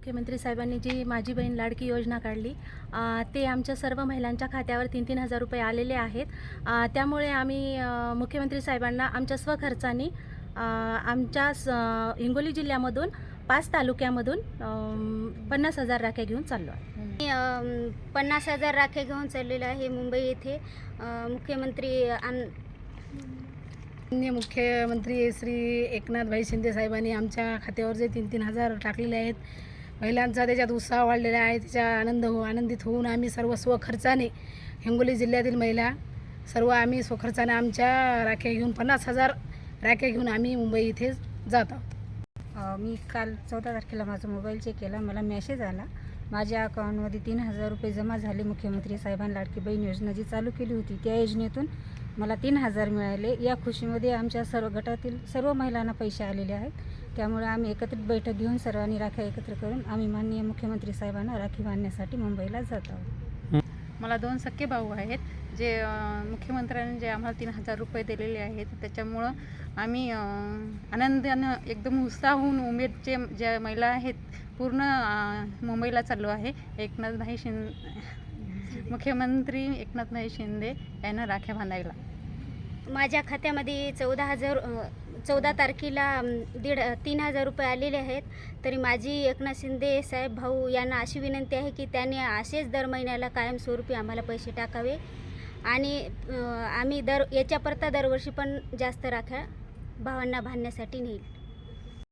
मुख्यमंत्री साहेबांनी जी माझी बहीण लाडकी योजना काढली ते आमच्या सर्व महिलांच्या खात्यावर तीन तीन हजार रुपये आलेले आहेत. त्यामुळे आम्ही मुख्यमंत्री साहेबांना आमच्या स्वखर्चाने आमच्या स हिंगोली जिल्ह्यामधून पाच तालुक्यामधून पन्नास हजार राख्या घेऊन चाललो आहे. मी पन्नास हजार राखे घेऊन चाललेलो आहे मुंबई येथे. मुख्यमंत्री आम माननीय मुख्यमंत्री श्री एकनाथभाई शिंदे साहेबांनी आमच्या खात्यावर जे तीन तीन हजार टाकलेले आहेत महिलांचा त्याच्यात उत्साह वाढलेला आहे त्याच्या आनंद हो आनंदित होऊन आम्ही सर्व स्वखर्चाने हिंगोली जिल्ह्यातील महिला सर्व आम्ही स्वखर्चाने आमच्या राख्या घेऊन पन्नास हजार राख्या घेऊन आम्ही मुंबई इथे जात आहोत. मी काल चौदा तारखेला माझा मोबाईल चेक केला मला मेसेज आला. माझ्या अकाउंटमध्ये तीन हजार रुपये जमा झाले. मुख्यमंत्री साहेबांना लाडकी बहीण योजना जी चालू केली होती त्या योजनेतून मला तीन हजार मिळाले. या खुशीमध्ये आमच्या सर्व गटातील सर्व महिलांना पैसे आलेले आहेत. त्यामुळे आम्ही एकत्रित बैठक घेऊन सर्वांनी राख्या एकत्र करून आम्ही माननीय मुख्यमंत्री साहेबांना राखी बांधण्यासाठी मुंबईला जात आहोत. मला दोन सख्खे भाऊ आहेत जे मुख्यमंत्र्यांनी जे आम्हाला तीन हजार रुपये दिलेले आहेत. त्याच्यामुळं आम्ही आनंदानं एकदम उत्साह होऊन उमेदचे ज्या महिला आहेत पूर्ण मुंबईला चाललो आहे. एकनाथ भाई शिंदे मुख्यमंत्री एकनाथ भाई शिंदे यांना राख्या बांधायला. माझ्या खात्यामध्ये चौदा हजार चौदा तारखेला दीड तीन हजार रुपये आलेले आहेत. तरी माझी एकनाथ शिंदे साहेब भाऊ यांना अशी विनंती आहे की त्याने असेच दर महिन्याला कायमस्वरूपी आम्हाला पैसे टाकावे. आणि आम्ही दर याच्याकरता दरवर्षी पण जास्त राख्या भावांना बांधण्यासाठी नेईल.